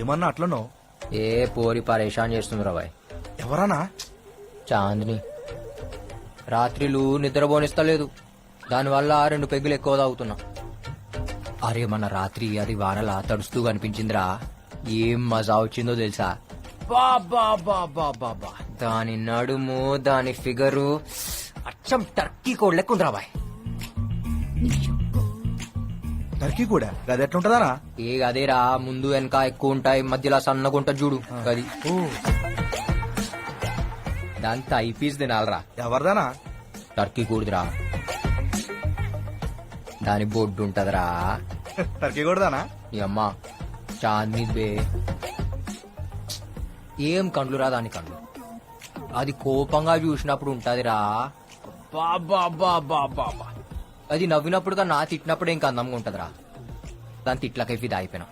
ఏమన్నా అట్లనో? ఏ పోరి పరేషాన్ చేస్తుంది రాబాయ్ ఎవరన్నా? చాందిని. రాత్రిలు నిద్రపోనిస్తలేదు దానివల్ల రెండు పెగ్గులు ఎక్కువ తాగుతున్నా. అరే మన రాత్రి అది వానలా తడుస్తూ కనిపించిందిరా. ఏం మజా వచ్చిందో తెలుసా? బాబా బాబా బాబా దాని నడుము దాని ఫిగరు. అచ్చం టర్కీ కోడ్ లెక్క ఉందిరా బాయ్ టర్కీ కూడా. అది ఎట్లుంటదానా ఏ అదేరా ముందు వెనక ఎక్కువ ఉంటాయి మధ్యలో సన్నగా ఉంటుంది చూడు అది ఓ. దాని ఐపీస్ తినాలరా. ఎవరిదానా టర్కీ కూడదురా. దాని బొడ్డు ఉంటదిరా. టర్కీ కూడానా నీ అమ్మ చాందీ బే. ఏం కండ్లు రా దాని కండ్లు? అది కోపంగా చూసినప్పుడు ఉంటదిరా. బాబా బాబా బాబా అది నవ్వినప్పుడుగా నా తిట్టినప్పుడు ఇంకా అందంగా ఉంటదిరా. దాని తిట్లకై ఫిదా అయిపోయినా.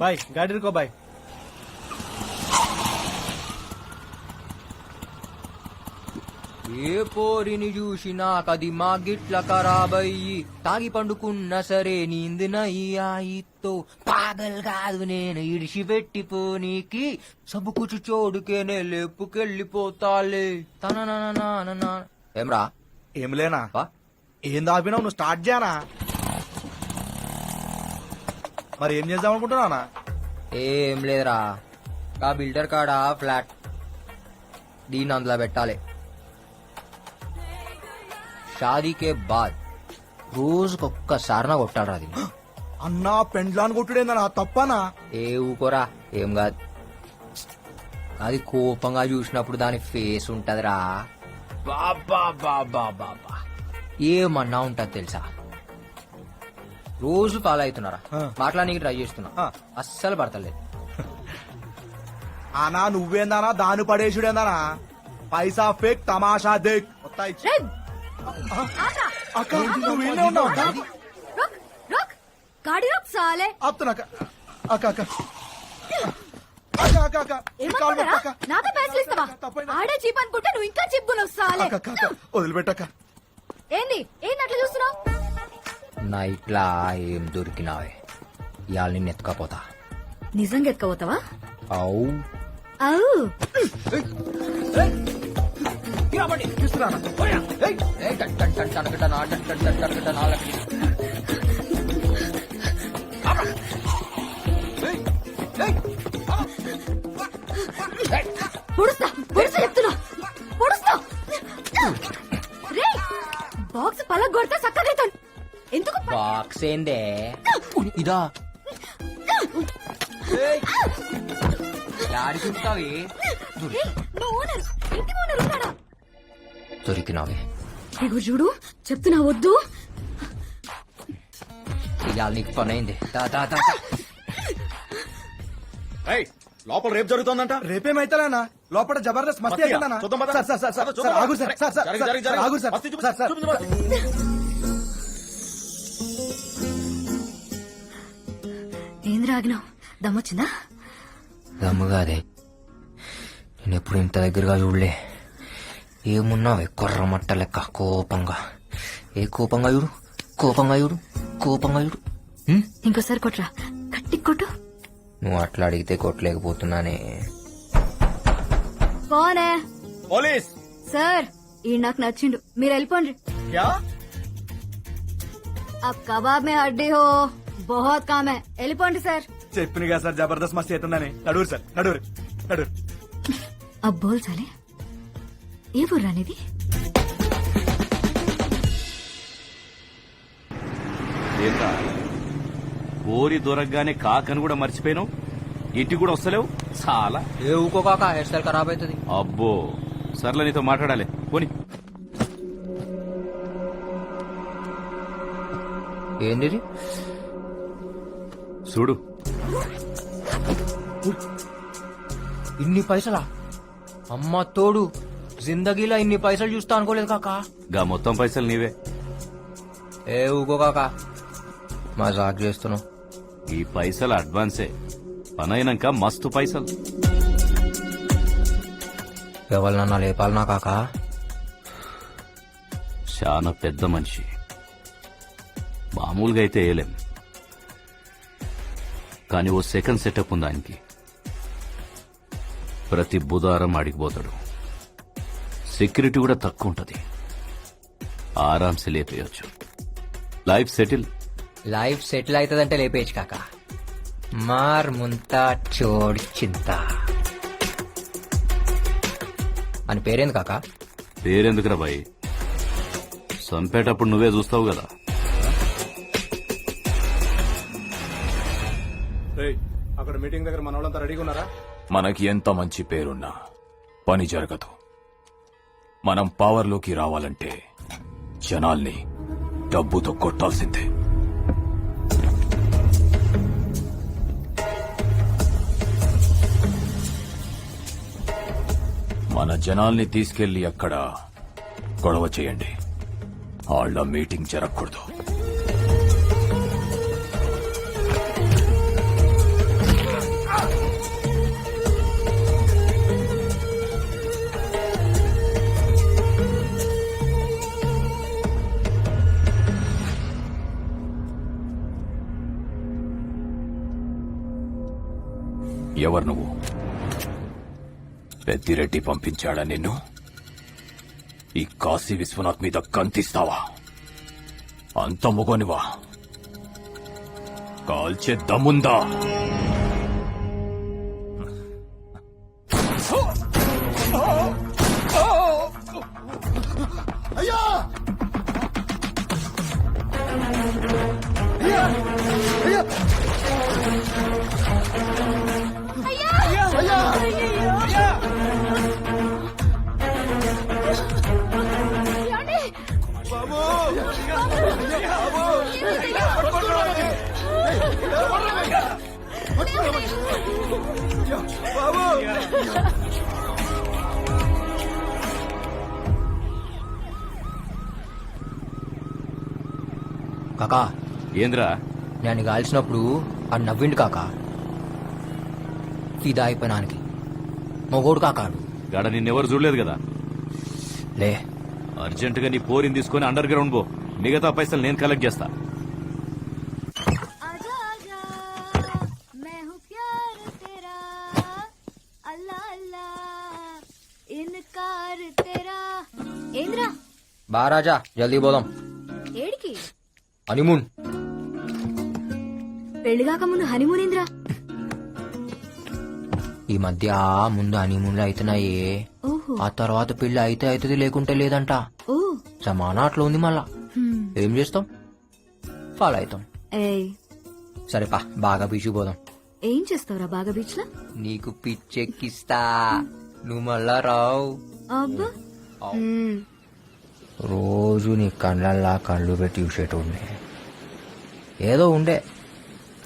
బాయ్ గాడి రుకో బాయ్. ఏ పోరిని చూసినా కది మా గిట్ల ఖరాబయ్యి తాగి పండుకున్న సరే నీందినయ్యాయితో పాగల్ కాదు నేను ఇడిసి పెట్టిపోనీకి సబుకుచు చోడుకేనే లేపుకెళ్ళిపోతాలే తన ఏమ్రా? ఏం లేనా? ఏం దాపినావు నువ్వు స్టార్ట్ చేయనా మరి ఏం చేద్దాం అనుకుంటున్నానా ఏం లేదురా. ఆ బిల్డర్ కాడ ఫ్లాట్ దీన్ని అందులో పెట్టాలి. షాదీకే బాద్. రోజుకొక్కసారి కొట్టాడు అది అన్నా పెండ్లాన్ని కొట్టుడేందనా తప్పనా? ఏ ఊకోరా ఏం కాదు. అది కోపంగా చూసినప్పుడు దాని ఫేస్ ఉంటదిరా. బాబా బాబా బాబా. ఏమన్నా ఉంటుంది తెలుసా? రోజు కాల్ అవుతున్నారా? మాట్లాడానికి ట్రై చేస్తున్నా. అస్సలు పడతలేదు. అనా నువ్వేందానా దాని పడేసుడేందానా పైసా ఫేక్ తమాషా దేక్. అక్క సాలే. నువ్వు ఇంకా వదిలిపెట్టక్క ఏంది ఏంది అట్లా చూస్తున్నావు నైట్లా ఏం దొరికినావే ఇవాళ నిన్ను ఎత్తుకపోతా నిజంగా ఎత్తుకోపోతావా అవు అవు పొడుస్తా ఏందే ఇదా యాడి చూస్తావి దొరికినావే ఇగో చూడు చెప్తున్నా వద్దు ఇవాళ నీకు పని అయింది దా, దా, దా, దా. లోపల రేపు జరుగుతుందంట రేపేమైతేనా లోపల జబర్దస్త్ మస్తీ మస్తీయా? అవుతుందనా? చూద్దాం పద. సార్ సార్ సార్ సార్ చూద్దాం సార్, పద. ఆగు సార్ సార్ సార్ జరిగి, జరిగి, సార్, జరిగి. ఆగు సార్ మస్తీ చూపి- సార్ సార్ చూపించు. ఆగినావు దమ్మొచ్చిందా దమ్ముగాదే నేను ఎప్పుడు ఇంత దగ్గరగా చూడలే ఏమున్నావే కొర్ర మట్ట లెక్క కోపంగా ఏ కోపంగా చూడు కోపంగా చూడు కోపంగా చూడు హ్మ్? ఇంకోసారి కొట్రా గట్టి కొట్టు నువ్వు అట్లా అడిగితే కొట్టలేకపోతున్నానే కోనే పోలీస్ సార్ ఈ నాకు నచ్చిండు మీరు వెళ్ళిపోండి క్యా अब कबाब में हड्डी हो बहुत काम है వెళ్ళిపోండి సార్ చెప్పిన కదా సార్ జబర్దస్త్ మస్తీ అవుతుందని నడువురు సార్ నడువురు నడువురు अब बोल साले ఏ ఊర్రా అనేది ఏంటా ఓరి దొరకగానే కాకని కూడా మర్చిపోయినావు ఇంటికి కూడా వస్తలేవు చాలా ఏ ఊకో కాక హెయిర్ స్టైల్ ఖరాబ్ అవుతుంది అబ్బో సర్లే నీతో మాట్లాడాలి పోని ఏంది ఇది? చూడు. ఇన్ని పైసలా? అమ్మ తోడు జిందగీలో ఇన్ని పైసలు చూస్తా అనుకోలేదు కాక. గా మొత్తం పైసలు నీవే. ఏ ఊకో కాక. మజాక్ చేస్తున్నావు. ఈ పైసలు అడ్వాన్సే. పనైనాక మస్తు పైసలు. ఎవరినన్నా లేపాలనా కాక? చాలా పెద్ద మనిషి. మామూలుగా అయితే వేయలేం కానీ ఓ సెకండ్ సెటప్ ఉంది ఆయనకి. ప్రతి బుధవారం ఆడికిపోతాడు సెక్యూరిటీ కూడా తక్కువ ఉంటది. ఆరాంసే లేపేయచ్చు. Life settle? లైఫ్ సెటిల్ అవుతుందంటే లేపేయచ్చు కాక. మార్ ముంతా చోడ్ చింత. అని పేరేంది కాక? పేరెందుకురా బాయ్? చంపేటప్పుడు నువ్వే చూస్తావు కదా. అక్కడ మీటింగ్ దగ్గర మన వాళ్ళంతా రెడీగా ఉన్నారా? మనకి ఎంత మంచి పేరున్నా పని జరగదు. మనం పవర్లోకి రావాలంటే జనాల్ని డబ్బుతో కొట్టాల్సిందే. మన జనాల్ని తీసుకెళ్ళి అక్కడ గొడవ చేయండి. వాళ్ళ మీటింగ్ జరగకూడదు. ఎవరు నువ్వు? పెద్దిరెడ్డి పంపించాడా నిన్ను? ఈ కాశీ విశ్వనాథ్ మీద కంతిస్తావా? అంత మొగనివా? కాల్చే దమ్ముందా? కాకా! ఏంద్రా? నేను కాల్చినప్పుడు ఆ నవ్విండు కాక. ఫిదా అయిపోయినానికి. మొగోడు కాకాడు గాడ నిన్నెవరు చూడలేదు కదా? లే. అర్జెంటుగా నీ పోరిని తీసుకొని అండర్ గ్రౌండ్ పో. మిగతా పైసలు నేను కలెక్ట్ చేస్తా. బా రాజా జల్దీ పోదాం. ఏడికి? హనీమూన్. పెళ్ళిగాక ముందు హనీమూన్ ఏంద్రా? ఈ మధ్య ముందు హనీమూన్లు అవుతున్నాయే ఓహో. ఆ తర్వాత పెళ్ళి అయితే అవుతుంది లేకుంటే లేదంట. ఓ. సమానా అట్లా ఉంది మళ్ళా. ఏం చేస్తాం? ఫాలో అవుతాం. ఏయ్. సరే పా బాగా బీచు పోదాం. ఏం చేస్తావురా బాగా బీచ్లో నీకు పిచ్చెక్కిస్తా. నువ్వు మళ్ళా రావు. అబ్బా. రోజు నీ కళ్ళల్లా కళ్ళు పెట్టి చూసేటోడిని ఏదో ఉండే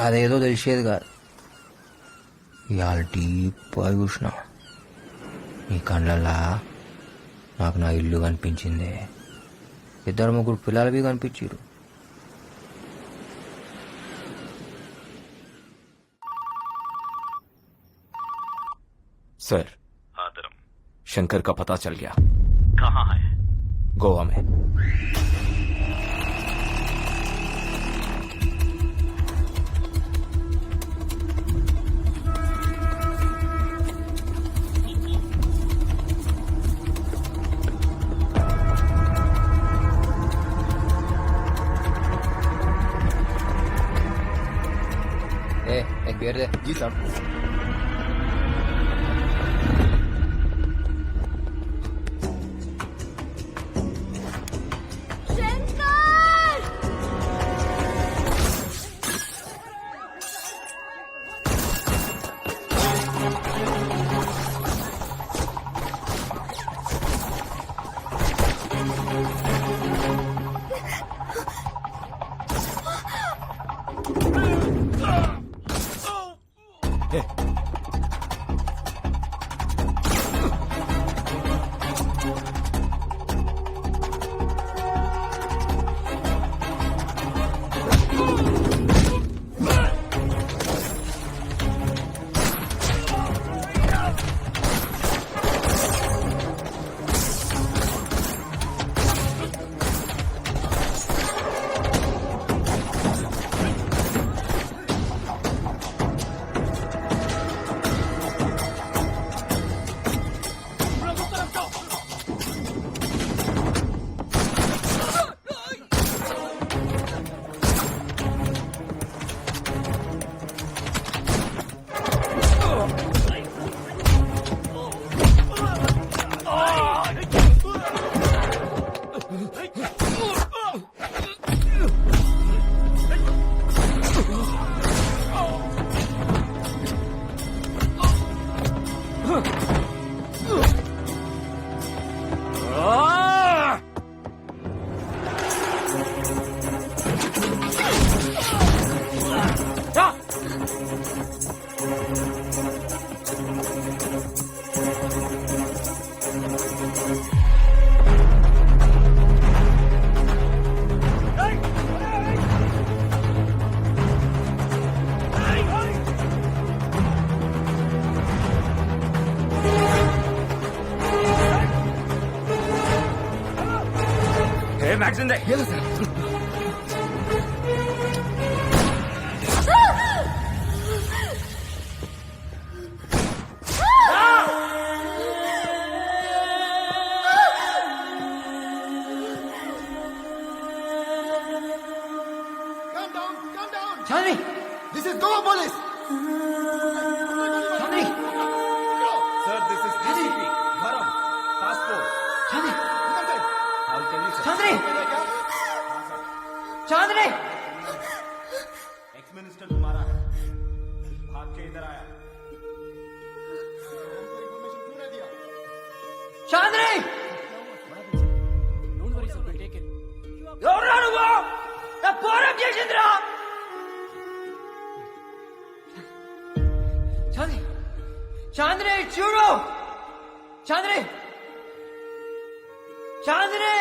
అదేదో తెలిసేది కాదు ఇవాళ డీప్గా చూసిన నీ కళ్ళల్లా నాకు నా ఇల్లు కనిపించింది ఇద్దరు ముగ్గురు పిల్లలవి కనిపించారు सर शंकर का पता चल गया कहाँ है Gómez. Eh, es viernes. Sí, 哼！చేయాల్సిందే minister तुम्हारा है भाग के इधर आया చాంద్రి ఎవరురా నువ్వు నా పోరం చేసిందిరా చాంద్రి చాంద్రి చూడు చాంద్రి చాంద్రి